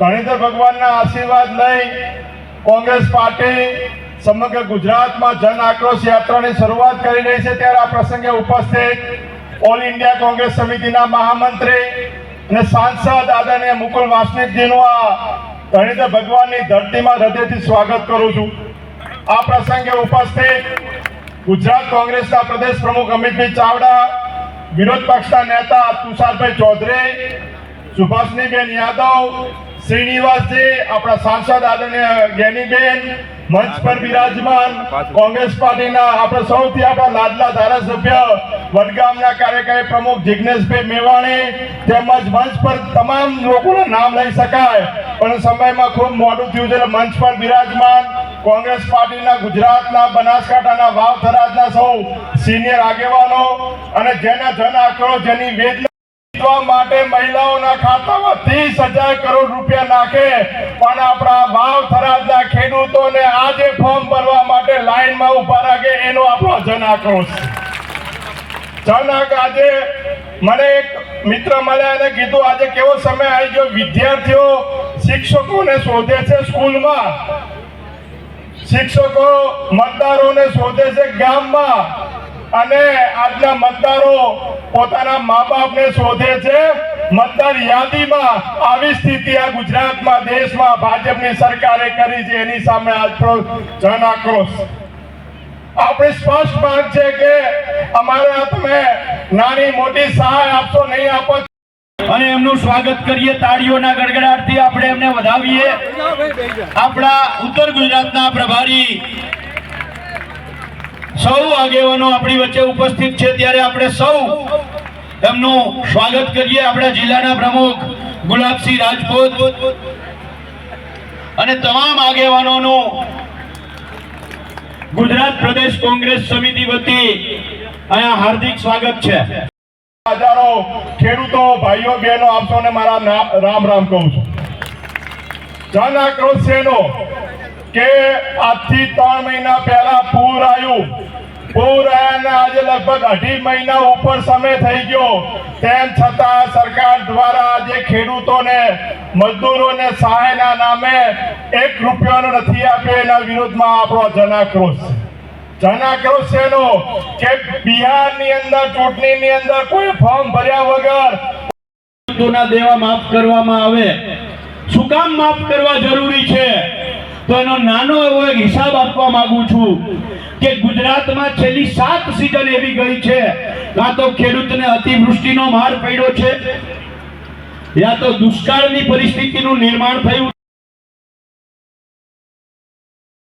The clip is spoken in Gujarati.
ધણીધર ભગવાનના આશીર્વાદ લઈ કોંગ્રેસ પાર્ટી સમગ્ર ગુજરાતમાં જન આક્રોશ યાત્રાની શરૂઆત કરી રહી છે. ત્યારે આ પ્રસંગે ઉપસ્થિત ઓલ ઇન્ડિયા કોંગ્રેસ સમિતિના મહામંત્રી અને સાંસદ આદરણીય મુકુલ વાસનિકજીનું આ ધણીધર ભગવાનની ધરતીમાં હૃદયથી સ્વાગત કરું છું. આ પ્રસંગે ઉપસ્થિત ગુજરાત કોંગ્રેસના પ્રદેશ પ્રમુખ અમિતભાઈ ચાવડા, વિરોધ પક્ષના નેતા તુષારભાઈ ચૌધરી, સુભાષનીબેન યાદવ શ્રીનિવાસજી આપણા સાંસદ આદરણીય જ્ઞાનીબેન મંચ પર બિરાજમાન કોંગ્રેસ પાર્ટીના આપણે સૌથી આપણા લાડલા ધારાસભ્ય વડગામના કાર્યકારી પ્રમુખ જિજ્ઞેશભાઈ મેવાણી તેમજ મંચ પર તમામ લોકોનું નામ લઈ શકાય. પણ સમયમાં ખૂબ મોડું થયું છે મંચ પર બિરાજમાન કોંગ્રેસ પાર્ટીના ગુજરાતના બનાસકાંઠાના વાવ થરાજના સૌ સિનિયર આગેવાનો અને જેના જન આંકડો જેની વેદના જીતવા માટે મહિલાઓના ખાતામાં ત્રીસ હજાર કરોડ રૂપિયા નાખે. પણ આપણા વાવ થરાદના ખેડૂતોને આજે ફોર્મ ભરવા માટે લાઈનમાં ઊભા રાખે એનો આપણો જન આક્રોશ. આજે મને એક મિત્ર મળ્યા અને કીધું, આજે કેવો સમય આવી ગયો? વિદ્યાર્થીઓ શિક્ષકોને શોધે છે સ્કૂલમાં. શિક્ષકો, મતદારોને શોધે છે ગામમાં. અને આજના મતદારો પોતાના મા બાપને શોધે છે, મતદાર યાદીમાં આવી સ્થિતિ આ ગુજરાતમાં, દેશમાં ભાજપની સરકારે કરી છે, એની સામે આજ જન આક્રોશ. આપણી સ્પષ્ટ માંગ છે કે અમારે તમે નાની મોટી સહાય આપશો, નહીં આપો અને એમનું સ્વાગત કરીએ, તાળીઓના ગડગડાટથી આપણે એમને વધાવીએ. આપણા ઉત્તર ગુજરાતના પ્રભારી સૌ આગેવાનો આપણી વચ્ચે ઉપસ્થિત છે. ત્યારે આપણે સૌ એમનું સ્વાગત કરીએ આપણા જિલ્લાના પ્રમુખ ગુલાબસિંહ રાજપૂત અને તમામ આગેવાનોનું ગુજરાત પ્રદેશ કોંગ્રેસ સમિતિ વતી અહીંયા હાર્દિક સ્વાગત છે. હજારો ખેડૂતો, ભાઈઓ, બહેનો આપશો ને મારા રામ રામ કહું છું. જન આક્રોશ છે કે આજથી ત્રણ મહિના પહેલા પૂર આવ્યું. પૂર આવ્યા આજે લગભગ અઢી મહિના ઉપર સમય થઈ ગયો. તેમ છતાં સરકાર દ્વારા આજે ખેડૂતોને, મજદૂરોને સહાયના નામે એક રૂપિયાનો નથી આપ્યો એના વિરોધમાં આપણો જનાક્રોશ. જનાક્રોશ એનો કે બિહારની અંદર, ચૂંટણીની અંદર કોઈ ફોર્મ ભર્યા વગર દેવા માફ કરવામાં આવે. શું કામ માફ કરવા જરૂરી છે? તો એનો નાનો એવો એક હિસાબ આપવા માંગુ છું કે ગુજરાતમાં છેલ્લી સાત સિઝન એવી ગઈ છે, કાં તો ખેડૂતને અતિવૃષ્ટિનો માર પડ્યો છે, યા તો દુષ્કાળની પરિસ્થિતિનું નિર્માણ થયું